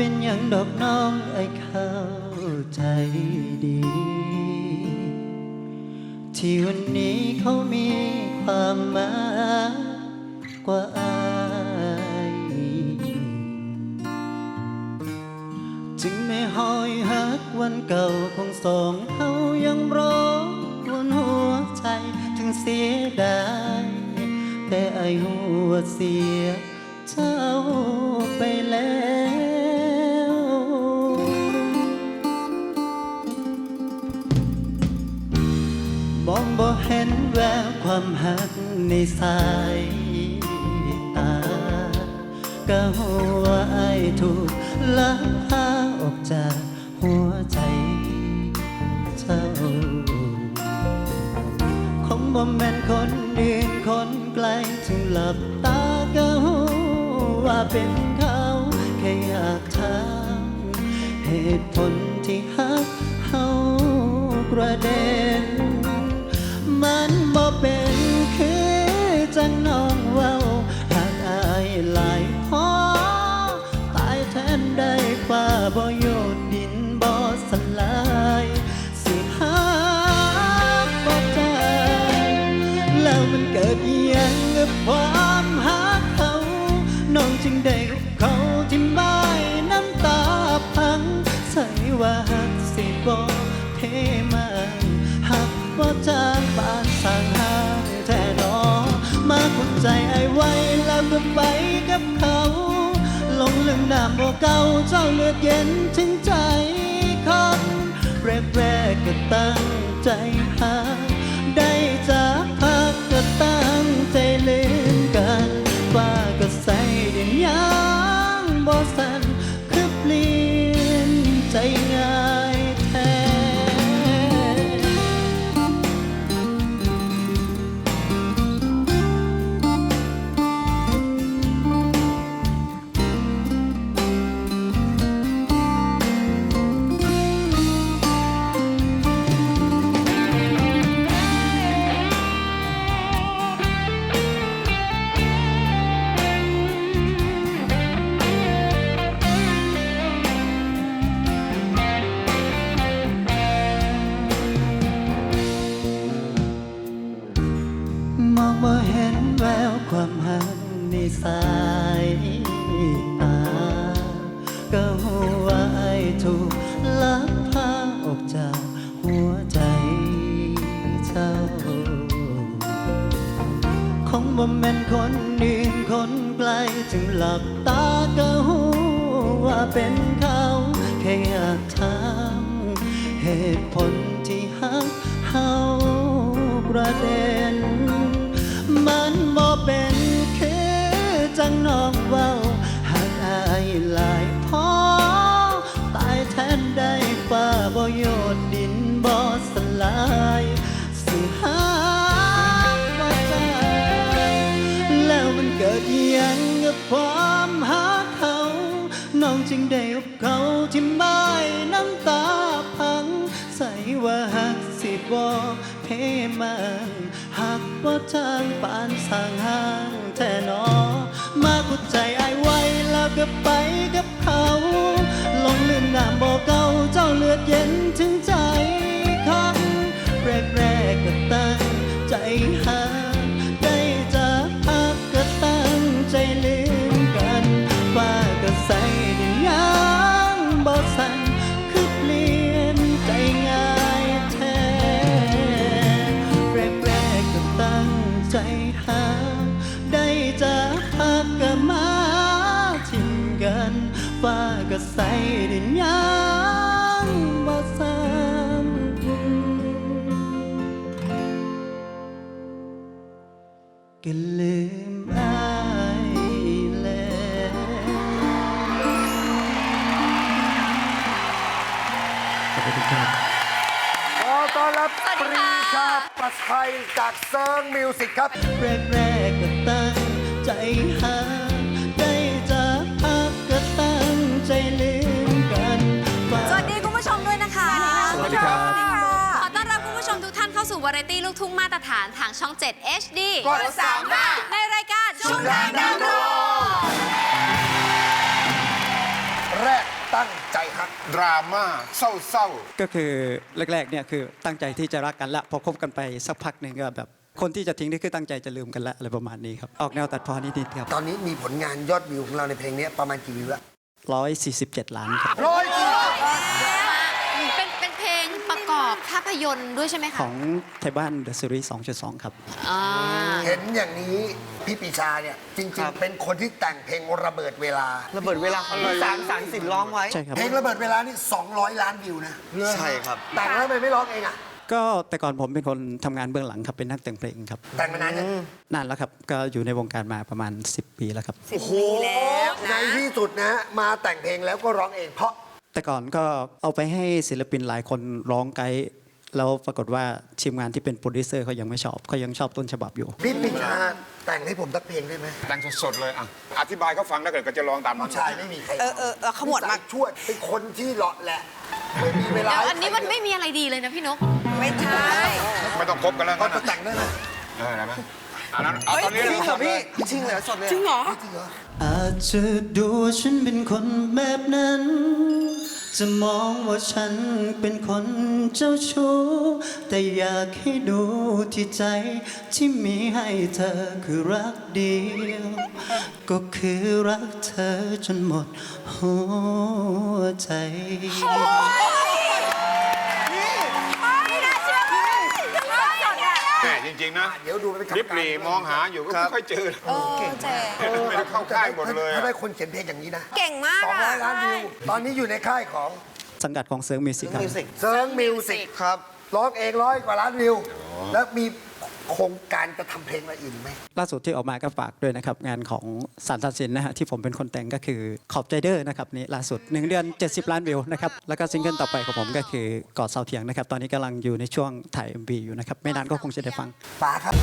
เป็นอย่างดอกน้องไอ้เข้าใจดี ที่วันนี้เขามีความหมายกว่าอายจึงไม่หอยหักวันเก่าของสองเขายังร้องวนหัวใจถึงเสียดายแต่ไอายหัวเสียเจ้าไปแล้ว มองบ่เห็นแววความหักในสายตาก็หัวไอถูกลักพาออกจากหัวใจเจ้าคงบ่แม่นคนอื่นคนไกลถึงหลับตาก็หูว่าเป็นเขาแค่อยากถามเหตุผลที่หักเฮากระเด็น แล้ก็ไปกับเขาลงลืมน้ำบ่เก่าเจ้าเลือดเย็นถึงใจคนแรกๆก็ตั้งใจหา คงบ่แม่นคนอื่นคนไกลถึงหลับตาก็หูว่าเป็นเขาแค่อยากถามเหตุผลที่หักเฮากระเด็น มันบ่เป็นคือจังน้องเว้าหากอายหลายพอตายแทนได้ฟ้าบ่โยนดินบ่สลาย ความหาเขา น้องจึงได้กับเขาที่ไม่น้ำตาพัง ใส่ว่าหักสิบ่เพมันหักบ่ทางปานสางห้างแท้หนอมากุดใจไอไว้แล้วก็ไปกับเขา ลงลืมน้ำบ่เก่าเจ้าเลือดเย็นถึงใจ ก็ลืมอายแล้วขอบคุณครับขอต้อนรับสวัสปดีรีค่ะชาประชัยจากเซิร์งมิวสิกครับ แรกๆก็ตั้งใจหา สู่วาไรตี้ลูกทุ่งมาตรฐานทางช่อง 7 HD กด35 ในรายการชุมทางดาวโดแรกตั้งใจฮักดราม่าเศร้าก็คือแรกๆเนี่ยคือตั้งใจที่จะรักกันละพอคบกันไปสักพักหนึ่งก็แบบคนที่จะทิ้งนี่คือตั้งใจจะลืมกันละอะไรประมาณนี้ครับ ออกแนวตัดพอนิดๆครับตอนนี้มีผลงานยอดวิวของเราในเพลงนี้ประมาณกี่วิวแล้ว147 ล้านครับ ร้อยกี่ เป็นเป็นเพลงประกอบ ภาพยนตร์ด้วยใช่ไหมขคะองไทยบ้านเดอะซีรีส์2.2 ครับ อ่าเห็นอย่างนี้พี่ปีชาเนี่ยจริงๆเป็นคนที่แต่งเพลงระเบิดเวลา ระเบิดเวลาสารสารสินร้องไว้ ใช่ครับ เพลงระเบิดเวลานี่ 200 ล้านวิวนะใช่ครับ แต่งแล้วทำไมไม่ร้องเองอะ ก็แต่ก่อนผมเป็นคนทำงานเบื้องหลังครับ เป็นนักแต่งเพลงครับ แต่งมานานยังนานแล้วครับ ก็อยู่ในวงการมาประมาณ 10 ปีแล้วครับโอ้โหในที่สุดนะฮะมาแต่งเพลงแล้วก็ร้องเองเพราะ แต่ก่อนก็เอาไปให้ศิลปินหลายคนร้องไกด์แล้วปรากฏว่าทีมงานที่เป็นโปรดิวเซอร์เขายังไม่ชอบเขายังชอบต้นฉบับอยู่พี่ปีชาแต่งให้ผมสักเพลงได้ไหมๆแต่งสดๆเลยอะอธิบายเขาฟังแล้วเกิดก็จะลองตามนั้ผู้นชายไม่มีใครเออเออเออขมวดมาช่วยเป็นคนที่เลาะแหละ ไม่มีเวลาเดี๋ยวอันนี้มันไม่มีอะไรดีเลยนะพี่นก ไม่ใช่ ไม่ต้องคบกันแล้วเขานะจะแต่งได้ไหมเออได้ไหม อันนั้นเอาตอนนี้จริงเหรอพี่ลยจริงเหรอสดเลยจริงเหรอจริงเหรอ อาจจะดูฉันเป็นคนแบบนั้น จะมองว่าฉันเป็นคนเจ้าชู้ แต่อยากให้ดูที่ใจที่มีให้เธอคือรักเดียว ก็คือรักเธอจนหมดหัวใจ ริงๆนะเดี๋ยวดูไปเป็นลิบหลีมองหาอยู่ก็ไม่ค่อยเจอเก่งไม่ได้เข้าค่ายหมดเลยถ้าอะได้คนเขียนเพลงอย่างนี้นะเก่งมากสองอะร้อยล้านวิวตอนนี้อยู่ในค่ายของสังกัดของเซิร์ฟมิวสิกครับมิวสิกเซิร์งมิวสิกครับร้องเองร้อยกว่าล้านวิว แล้วมี โครงการจะทำเพลงอะไรอีกไหม ล่าสุดที่ออกมาก็ฝากด้วยนะครับ งานของสารตัดสินนะฮะที่ผมเป็นคนแต่งก็คือขอบใจเดอร์นะครับนี่ล่าสุด 1 เดือน 70 ล้านวิวนะครับแล้วก็ซิงเกิลต่อไปของผมก็คือกอดเสาเถียงนะครับ ตอนนี้กำลังอยู่ในช่วงถ่าย MV อยู่นะครับ ไม่นานก็คงจะได้ฟัง ป๋าครับ